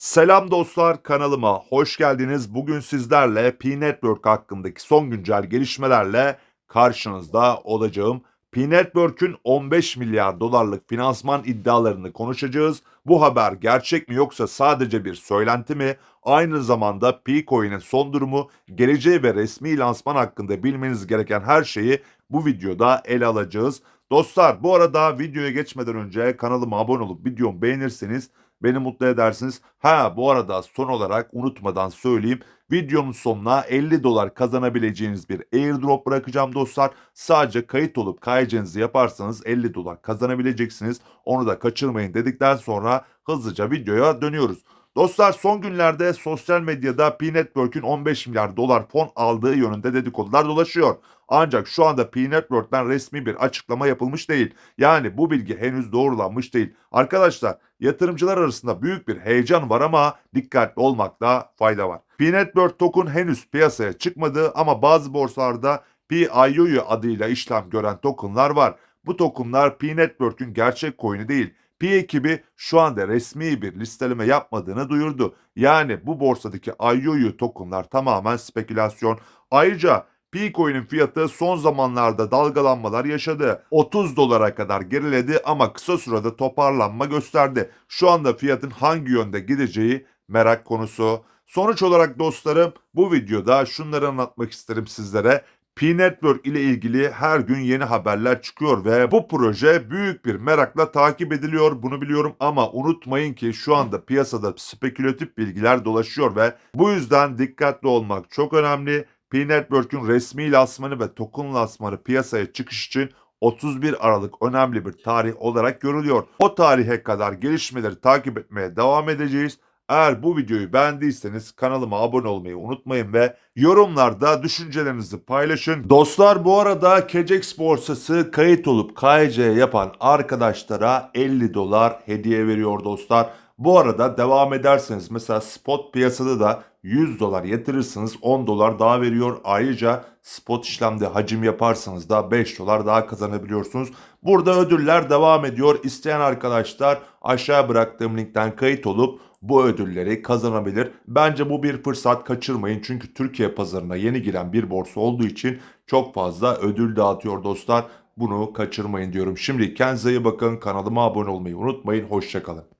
Selam dostlar kanalıma hoş geldiniz. Bugün sizlerle P-Network hakkındaki son güncel gelişmelerle karşınızda olacağım. P-Network'ün 15 milyar dolarlık finansman iddialarını konuşacağız. Bu haber gerçek mi yoksa sadece bir söylenti mi? Aynı zamanda P-Coin'in son durumu, geleceği ve resmi lansman hakkında bilmeniz gereken her şeyi bu videoda ele alacağız. Dostlar bu arada videoya geçmeden önce kanalıma abone olup videomu beğenirseniz Beni mutlu edersiniz. Ha bu arada son olarak unutmadan söyleyeyim. Videonun sonuna 50 dolar kazanabileceğiniz bir airdrop bırakacağım dostlar. Sadece kayıt olup kayıcınızı yaparsanız 50 dolar kazanabileceksiniz. Onu da kaçırmayın dedikten sonra hızlıca videoya dönüyoruz. Dostlar son günlerde sosyal medyada P-Network'ün 15 milyar dolar fon aldığı yönünde dedikodular dolaşıyor. Ancak şu anda P-Network'ten resmi bir açıklama yapılmış değil. Yani bu bilgi henüz doğrulanmış değil. Arkadaşlar yatırımcılar arasında büyük bir heyecan var ama dikkatli olmakta fayda var. P-Network token henüz piyasaya çıkmadı ama bazı borsalarda PIOU adıyla işlem gören tokenlar var. Bu tokenlar P-Network'ün gerçek coin'i değil. P ekibi şu anda resmi bir listeleme yapmadığını duyurdu. Yani bu borsadaki IOU tokenlar tamamen spekülasyon. Ayrıca P-Coin'in fiyatı son zamanlarda dalgalanmalar yaşadı. 30 dolara kadar geriledi ama kısa sürede toparlanma gösterdi. Şu anda fiyatın hangi yönde gideceği merak konusu. Sonuç olarak dostlarım bu videoda şunları anlatmak isterim sizlere. P-Network ile ilgili her gün yeni haberler çıkıyor ve bu proje büyük bir merakla takip ediliyor bunu biliyorum ama unutmayın ki şu anda piyasada spekülatif bilgiler dolaşıyor ve bu yüzden dikkatli olmak çok önemli. P-Network'ün resmi lansmanı ve token lansmanı piyasaya çıkış için 31 Aralık önemli bir tarih olarak görülüyor. O tarihe kadar gelişmeleri takip etmeye devam edeceğiz. Eğer bu videoyu beğendiyseniz kanalıma abone olmayı unutmayın ve yorumlarda düşüncelerinizi paylaşın. Dostlar bu arada Kecex borsası kayıt olup KYC yapan arkadaşlara 50 dolar hediye veriyor dostlar. Bu arada devam ederseniz mesela spot piyasada da 100 dolar yatırırsınız 10 dolar daha veriyor. Ayrıca spot işlemde hacim yaparsanız da 5 dolar daha kazanabiliyorsunuz. Burada ödüller devam ediyor. İsteyen arkadaşlar aşağı bıraktığım linkten kayıt olup bu ödülleri kazanabilir. Bence bu bir fırsat kaçırmayın. Çünkü Türkiye pazarına yeni giren bir borsa olduğu için çok fazla ödül dağıtıyor dostlar. Bunu kaçırmayın diyorum. Şimdi kendinize iyi bakın. Kanalıma abone olmayı unutmayın. Hoşçakalın.